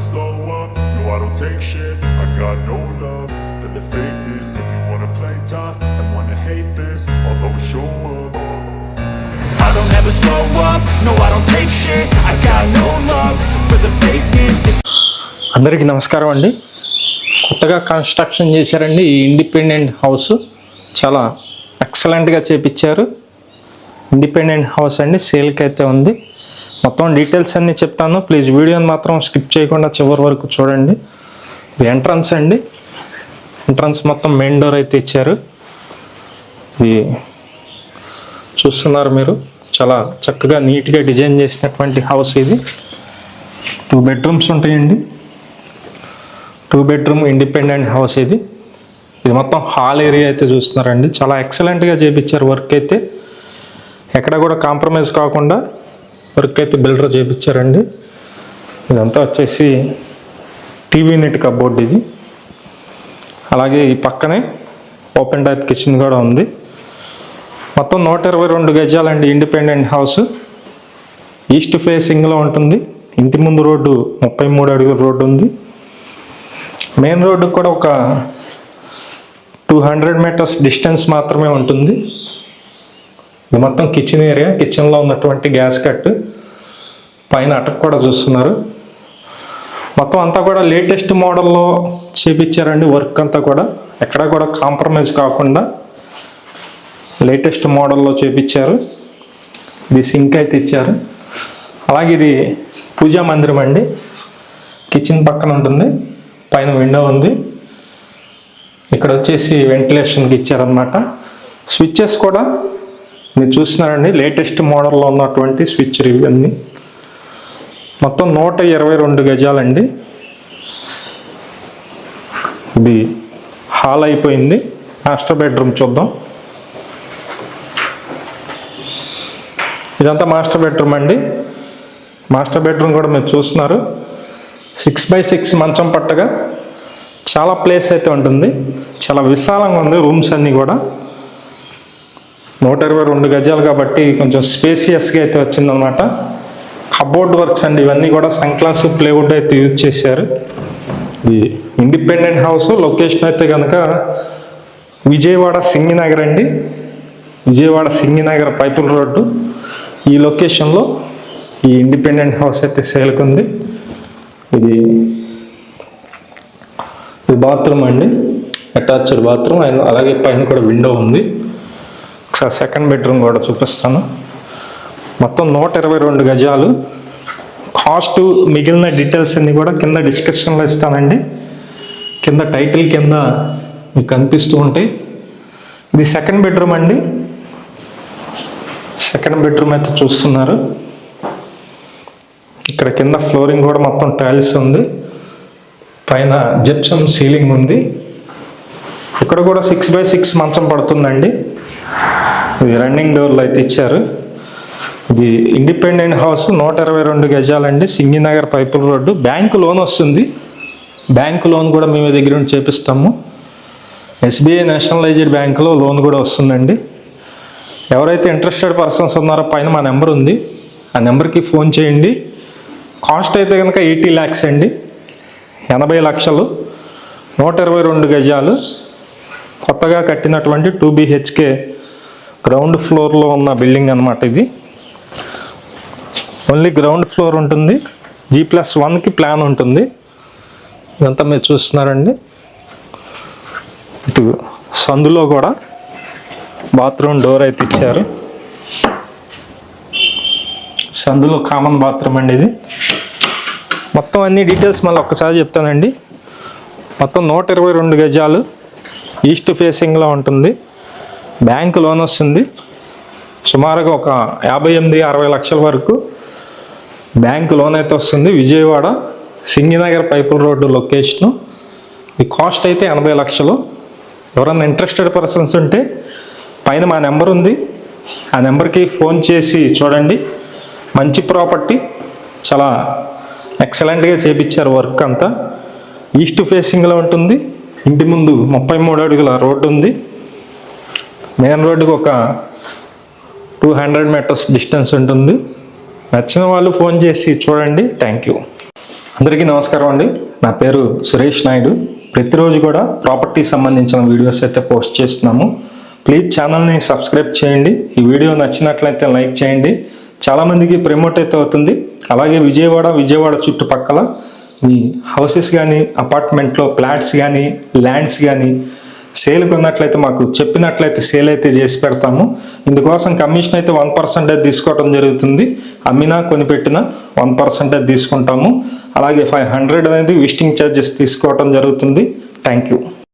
slow up, no I don't take shit I got no love for the fakeness If you wanna play tough and wanna hate this I'll always show up I don't ever slow up, no I don't take shit I got no love for the fakeness అందరికీ నమస్కారం అండి కొత్తగా construction చేశారండి ఈ independent house చాలా ఎక్సలెంట్గా చేపించారు independent house అండి సేల్కి అయితే ఉంది మొత్తం డీటెయిల్స్ అన్నీ చెప్తాను. ప్లీజ్ వీడియోని మాత్రం స్కిప్ చేయకుండా చివరి వరకు చూడండి. ఇది ఎంట్రన్స్ అండి. ఎంట్రన్స్ మొత్తం మెయిన్ డోర్ అయితే ఇచ్చారు. ఇది చూస్తున్నారు మీరు. చాలా చక్కగా నీట్గా డిజైన్ చేసినటువంటి హౌస్ ఇది. టూ బెడ్రూమ్స్ ఉంటాయండి. టూ బెడ్రూమ్ ఇండిపెండెంట్ హౌస్ ఇది. ఇది మొత్తం హాల్ ఏరియా అయితే చూస్తున్నారండి. చాలా ఎక్సలెంట్గా చేపించారు వర్క్ అయితే. ఎక్కడ కూడా కాంప్రమైజ్ కాకుండా వర్క్ అయితే బిల్డర్ చేపించారండి. ఇదంతా వచ్చేసి టీవీ నెట్ కబోర్డ్ ఇది. అలాగే ఈ పక్కనే ఓపెన్ టైప్ కిచెన్ కూడా ఉంది. మొత్తం నూట ఇరవై రెండు గజాలండి ఇండిపెండెంట్ హౌస్. ఈస్ట్ ఫేసింగ్లో ఉంటుంది. ఇంటి ముందు రోడ్డు ముప్పై మూడు అడుగుల రోడ్డు ఉంది. మెయిన్ రోడ్డు కూడా ఒక టూ హండ్రెడ్ మీటర్స్ డిస్టెన్స్ మాత్రమే ఉంటుంది. ఇది మొత్తం కిచెన్ ఏరియా కిచెన్లో ఉన్నటువంటి గ్యాస్ కట్ పైన అటక్ కూడా చూస్తున్నారు. మొత్తం అంతా కూడా లేటెస్ట్ మోడల్లో చేపించారండి వర్క్ అంతా కూడా. ఎక్కడ కూడా కాంప్రమైజ్ కాకుండా లేటెస్ట్ మోడల్లో చేపించారు. ఇది సింక్ అయితే ఇచ్చారు. అలాగే ఇది పూజా మందిరం అండి. కిచెన్ పక్కన ఉంటుంది. పైన విండో ఉంది. ఇక్కడ వచ్చేసి వెంటిలేషన్కి ఇచ్చారనమాట స్విచ్చెస్ కూడా మీరు చూస్తున్నారండి లేటెస్ట్ మోడల్లో ఉన్నటువంటి స్విచ్ రివ్యూ అన్ని. మొత్తం నూట ఇరవై రెండు గజాలండి. ఇది హాల్ అయిపోయింది. మాస్టర్ బెడ్రూమ్ చూద్దాం. ఇదంతా మాస్టర్ బెడ్రూమ్ అండి. మాస్టర్ బెడ్రూమ్ కూడా మీరు చూస్తున్నారు. సిక్స్ బై సిక్స్ మంచం పట్టగా చాలా ప్లేస్ అయితే ఉంటుంది. చాలా విశాలంగా ఉంది రూమ్స్ అన్నీ కూడా. నూట ఇరవై రెండు గజాలు కాబట్టి కొంచెం స్పేసియస్గా అయితే వచ్చిందనమాట కబోర్డ్ వర్క్స్ అండి ఇవన్నీ కూడా సన్ క్లాస్ ప్లేవుడ్ అయితే యూజ్ చేశారు. ఇది ఇండిపెండెంట్ హౌస్ లొకేషన్ అయితే కనుక విజయవాడ సింగినగర్ అండి. విజయవాడ సింగినగర్ పైపుల్ రోడ్డు. ఈ లొకేషన్లో ఈ ఇండిపెండెంట్ హౌస్ అయితే సేల్కి ఉంది. ఇది ఇది బాత్రూమ్ అండి. అటాచ్డ్ బాత్రూమ్ అండ్ అలాగే పైన కూడా విండో ఉంది. ఒకసారి సెకండ్ బెడ్రూమ్ కూడా చూపిస్తాను. మొత్తం నూట ఇరవై రెండు గజాలు. కాస్ట్ మిగిలిన డీటెయిల్స్ అన్నీ కూడా కింద డిస్క్రిప్షన్లో ఇస్తానండి. కింద టైటిల్ కింద మీకు కనిపిస్తూ ఉంటాయి. ఇది సెకండ్ బెడ్రూమ్ అండి. సెకండ్ బెడ్రూమ్ అయితే చూస్తున్నారు. ఇక్కడ కింద ఫ్లోరింగ్ కూడా మొత్తం టైల్స్ ఉంది. పైన జిప్సమ్ సీలింగ్ ఉంది. ఇక్కడ కూడా సిక్స్ బై సిక్స్ మంచం పడుతుందండి. ఇది రన్నింగ్ డోర్లు అయితే ఇచ్చారు. ఇది ఇండిపెండెంట్ హౌస్ నూట ఇరవై రెండు గజాలండి. సింగినగర్ పైపుల రోడ్డు. బ్యాంకు లోన్ వస్తుంది. బ్యాంకు లోన్ కూడా మేము దగ్గర నుండి చేపిస్తాము. ఎస్బీఐ నేషనలైజ్డ్ బ్యాంకులో లోన్ కూడా వస్తుందండి. ఎవరైతే ఇంట్రెస్టెడ్ పర్సన్స్ ఉన్నారో పైన మా నెంబర్ ఉంది. ఆ నెంబర్కి ఫోన్ చేయండి. కాస్ట్ అయితే కనుక ఎయిటీ ల్యాక్స్ అండి. ఎనభై లక్షలు. నూట ఇరవై రెండు గజాలు. కొత్తగా కట్టినటువంటి టూ బిహెచ్కే గ్రౌండ్ ఫ్లోర్లో ఉన్న బిల్డింగ్ అనమాట ఇది. ఓన్లీ గ్రౌండ్ ఫ్లోర్ ఉంటుంది. జీ ప్లస్ వన్కి ప్లాన్ ఉంటుంది. ఇదంతా మీరు చూస్తున్నారండి. ఇటు సందులో కూడా బాత్రూమ్ డోర్ అయితే ఇచ్చారు. సందులో కామన్ బాత్రూమ్ అండి ఇది. మొత్తం అన్ని డీటెయిల్స్ మళ్ళీ ఒక్కసారి చెప్తానండి. మొత్తం నూట ఇరవై రెండు గజాలు ఈస్ట్ ఫేసింగ్లో ఉంటుంది. బ్యాంక్ లోన్ వస్తుంది. సుమారుగా ఒక యాభై ఎనిమిది అరవై లక్షల వరకు బ్యాంక్ లోన్ అయితే వస్తుంది. విజయవాడ సింగినగర్ పైపుల రోడ్డు లొకేషను. ఈ కాస్ట్ అయితే ఎనభై లక్షలు. ఎవరన్నా ఇంట్రెస్టెడ్ పర్సన్స్ ఉంటే పైన మా నెంబర్ ఉంది. ఆ నెంబర్కి ఫోన్ చేసి చూడండి. మంచి ప్రాపర్టీ చాలా ఎక్సలెంట్గా చేపించారు వర్క్ అంతా. ఈస్ట్ ఫేసింగ్లో ఉంటుంది. ఇంటి ముందు ముప్పై మూడు అడుగుల రోడ్డు ఉంది. మెయిన్ రోడ్డుకి ఒక టూ హండ్రెడ్ మీటర్స్ డిస్టెన్స్ ఉంటుంది. నచ్చిన వాళ్ళు ఫోన్ చేసి చూడండి. Thank you. అందరికీ నమస్కారం అండి. నా పేరు సురేష్ నాయుడు. ప్రతిరోజు కూడా ప్రాపర్టీ సంబంధించిన వీడియోస్ అయితే పోస్ట్ చేస్తున్నాము. ప్లీజ్ ఛానల్ని సబ్స్క్రైబ్ చేయండి. ఈ వీడియో నచ్చినట్లయితే లైక్ చేయండి. చాలామందికి ప్రమోట్ అయితే అవుతుంది. అలాగే విజయవాడ విజయవాడ చుట్టుపక్కల మీ హౌసెస్ కానీ అపార్ట్మెంట్లో ఫ్లాట్స్ కానీ ల్యాండ్స్ కానీ సేల్ కొన్నట్లయితే మాకు చెప్పినట్లయితే సేల్ అయితే చేసి పెడతాము. ఇందుకోసం కమిషన్ అయితే వన్ పర్సెంటేజ్ తీసుకోవడం జరుగుతుంది. అమ్మినా కొనిపెట్టినా వన్ పర్సెంటేజ్ తీసుకుంటాము. అలాగే ఫైవ్ హండ్రెడ్ అనేది విజిటింగ్ ఛార్జెస్ తీసుకోవడం జరుగుతుంది. Thank you.